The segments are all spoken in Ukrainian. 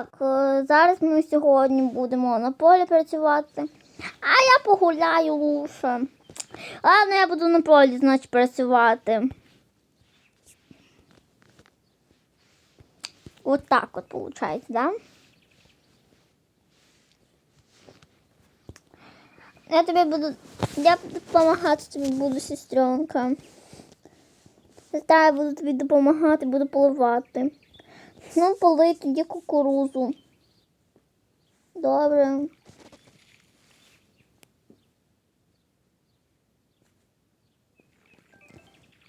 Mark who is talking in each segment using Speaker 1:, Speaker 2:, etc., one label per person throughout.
Speaker 1: Так, е, зараз ми сьогодні будемо на полі працювати. А я погуляю лучше. Ладно, я буду на полі, значить, працювати. От так от виходить, да? Я тобі буду. Я допомагати тобі буду, сестренка. Сестра, я буду тобі допомагати, буду поливати. Ну, полий тоді кукурузу. Добре.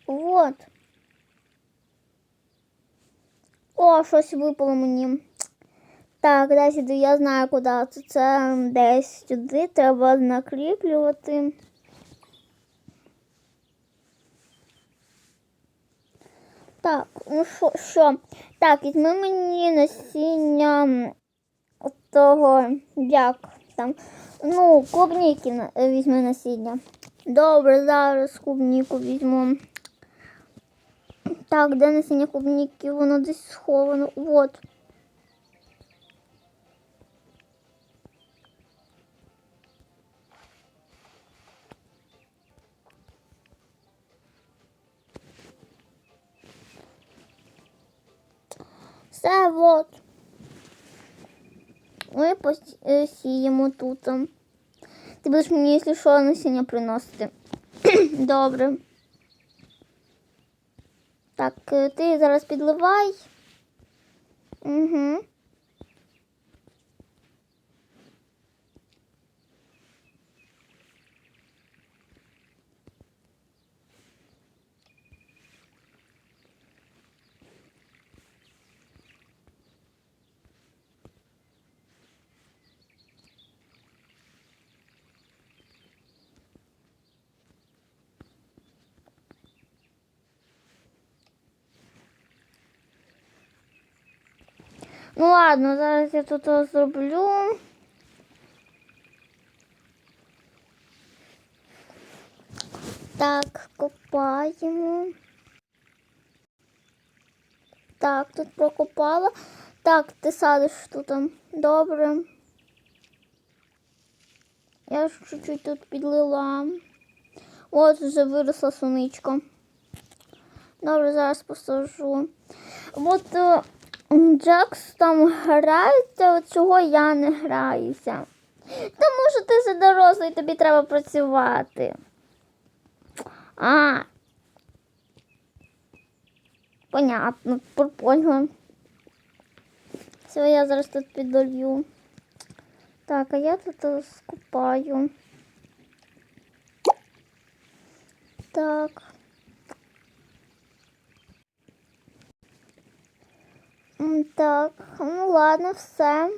Speaker 1: Вот. О, щось випало мені. Так, десь сюди я знаю, куди це. Це десь сюди треба накріплювати. Так, ну що, що? Так, візьми мені насіння того, як там. Ну, клубніки е, візьми насіння. Добре, зараз клубніку візьму. Так, де насіння клубніки? Воно десь сховано. От. Все, от. Ми посіємо тут. Ти будеш мені, якщо що, насіння приносити. Добре. Так, е, ти зараз підливай. Угу. Ну ладно, зараз я тут зроблю. Так, копаємо. Так, тут прокопала. Так, ти садиш тут. Добре. Я ж чуть-чуть тут підлила. От вже виросла соничка. Добре, зараз посажу. От е, Джакс там грається, от чого я не граюся. Тому що ти вже дорослий, тобі треба працювати. А. Понятно, поняла. Все, я зараз тут підолью. Так, а я тут е, скупаю. Так. Так, ну ладно, все.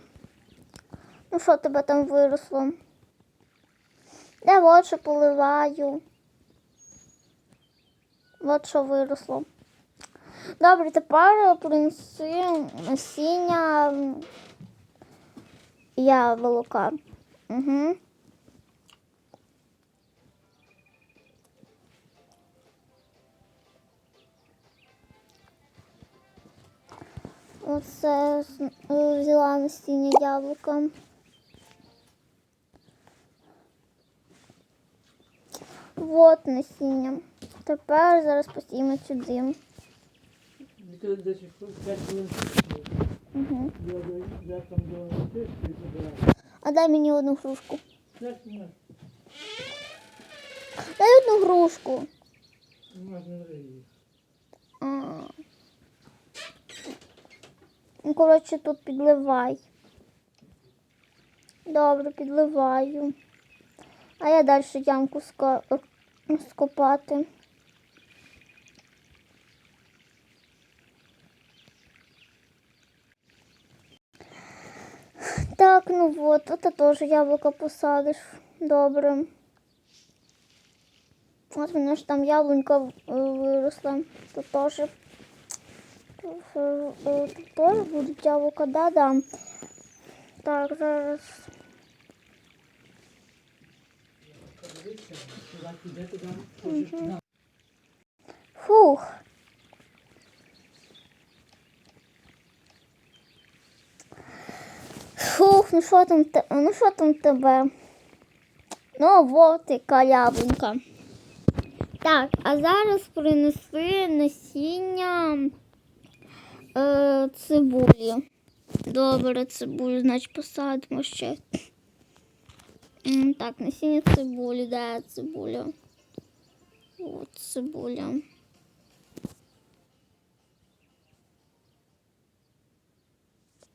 Speaker 1: Ну що тебе там виросло? Я от що поливаю. От що виросло. Добре, тепер принеси насіння м, яблука. Угу. Оце з- е, взяла насіння яблука. Вот насіння. Тепер зараз посіємо сюди.
Speaker 2: Because десь 5 хвилин. Я, я, я там до тиску і забираю.
Speaker 1: А дай мені одну грушку. Дай одну грушку.
Speaker 2: Можна її.
Speaker 1: А. Ну, коротше, тут підливай. Добре, підливаю. А я далі ямку скопати. Так, ну вот, это тоже яблуко посадиш. Добре. От мене ж там яблунька е, виросла. Тут теж теж будуть яблука, да. Так, зараз. Фух. Фух, ну що там, ну що там тебе? Ну, вот яка яблунька. Так, а зараз принеси насіння е, цибулі. Добре, цибулю, значить посадимо ще. Так, насіння цибулі, де цибуля? От цибуля.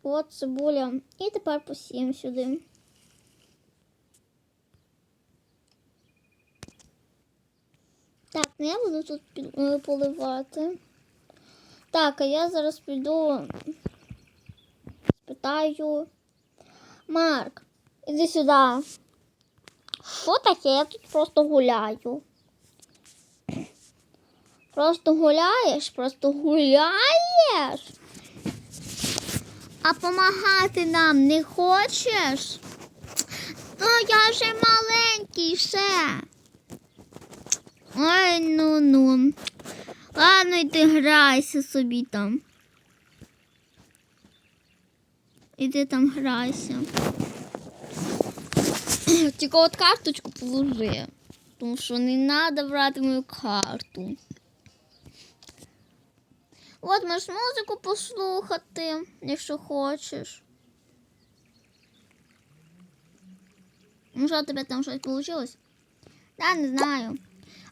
Speaker 1: От цибуля. І тепер посіємо сюди. Так, ну я буду тут е, поливати. Так, а я зараз піду. Спитаю. Марк, іди сюди. Що таке? Я тут просто гуляю. Просто гуляєш, просто гуляєш. А помагати нам не хочеш? Ну, я вже маленький ще. Ой, ну ну. Йди грайся собі там. Іди там грайся. Тільки от карточку положи. Тому що не треба брати мою карту. От можеш музику послухати, якщо хочеш. Ну що, тебе там щось вийшло? Я не знаю.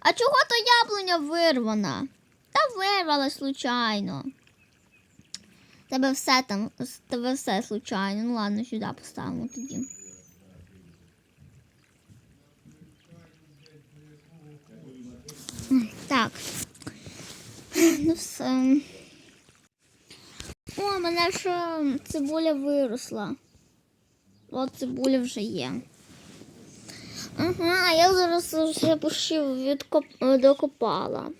Speaker 1: А чого то яблуня вирвана? Та вирвала случайно. Тебе все там, тебе все случайно. Ну ладно, сюди поставимо тоді. Так. Ну все. О, мене ще цибуля виросла. От цибуля вже є. Ага, я зараз почти відкоп... докопала.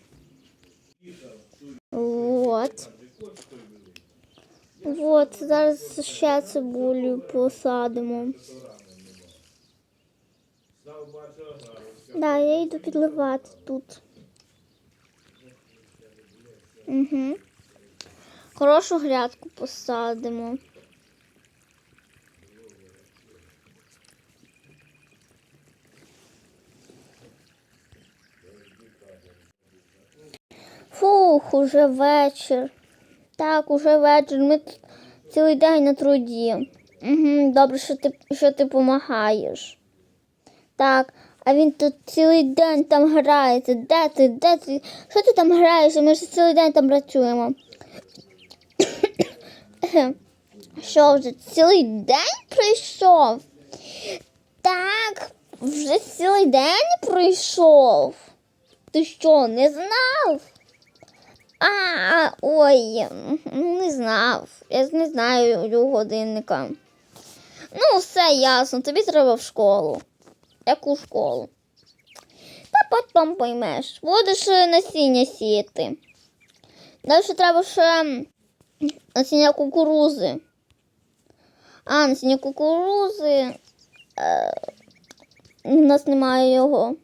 Speaker 1: От. От, зараз ще цибулю посадимо. Да, я йду підливати тут. Угу. Хорошу грядку посадимо. Фух, уже вечір. Так, уже вечір. Ми т- цілий день на труді. Угу, добре, що ти, що ти допомагаєш. Так, а він тут цілий день там грається. Де ти? Де ти? Що ти там граєш? Ми ж цілий день там працюємо. Що вже цілий день прийшов? Так, вже цілий день прийшов. Ти що, не знав? А, ой, не знав. Я не знаю годинника. Ну, все ясно, тобі треба в школу. Яку школу? Та потім поймеш. Будеш е, насіння сіяти. Далі треба ще насіння кукурузи. А, насіння кукурузи. Е, у нас немає його.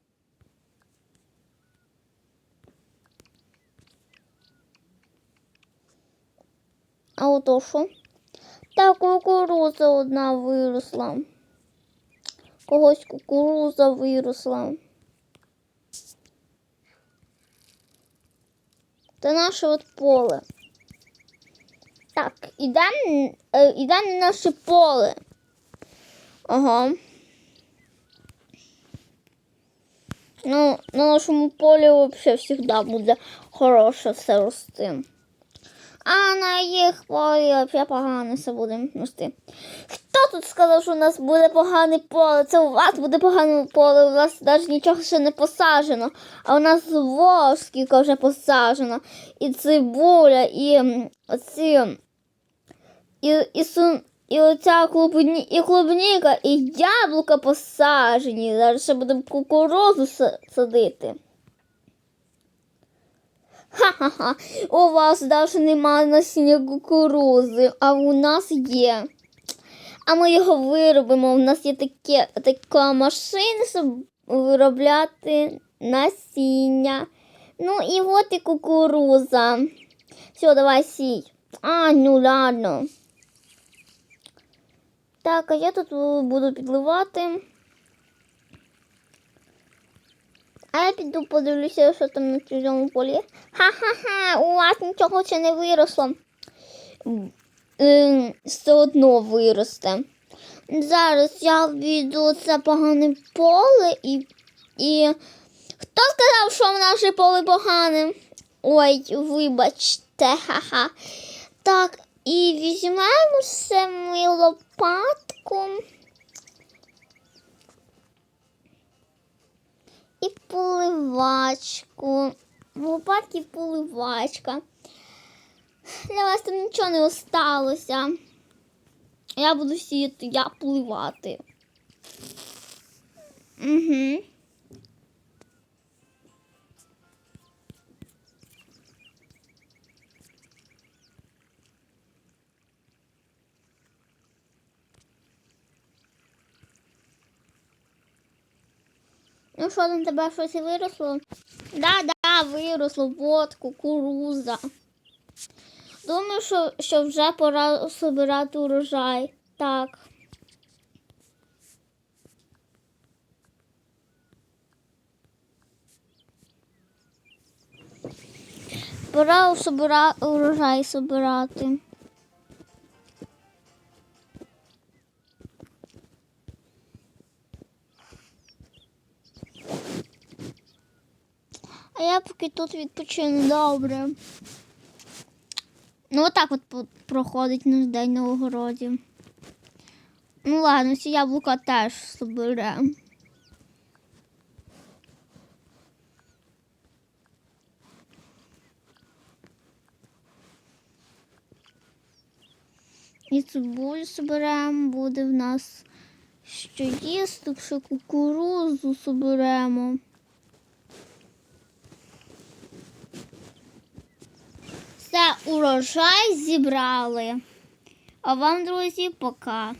Speaker 1: А ото що? Та кукуруза одна виросла. Когось кукуруза виросла. Це наше от поле. Так, ідемо е, на наше поле. Ага. Ну, на нашому полі взагалі завжди буде хороше все рости. А на їх полі взагалі погано все буде рости. Хто тут сказав, що у нас буде погане поле? Це у вас буде погане поле, у вас навіть нічого ще не посаджено. А у нас во скільки вже посаджено. І цибуля, і оці. І, і, сун, і оця клубні, і клубніка, і яблука посаджені. Зараз ще будемо кукурузу садити. Ха-ха-ха, у вас навіть немає насіння кукурузи, а у нас є. А ми його виробимо. У нас є таке, така машина, щоб виробляти насіння. Ну і от і кукуруза. Все, давай сій. А, ну ладно. Так, а я тут буду підливати. А я піду подивлюся, що там на чужому полі. Ха-ха-ха, у вас нічого ще не виросло. Ем, Все одно виросте. Зараз я віду це погане поле і. і... Хто сказав, що в наше поле погане? Ой, вибачте, ха-ха. Так, і візьмемо все ми лопатку. І поливачку. Лопатки поливачка. Для вас там нічого не осталося. Я буду сіяти, я поливати. Угу. Ну що там тебе щось виросло? Да, да, виросло, вот кукуруза. Думаю, що, що вже пора збирати урожай. Так. Пора собира... урожай збирати. А я поки тут відпочину добре. Ну, отак от проходить наш день на огороді. Ну ладно, ці яблука теж зберемо. І цибулю зберемо, буде в нас що їсти, ще кукурузу зберемо. Все, урожай зібрали. А вам, друзі, пока.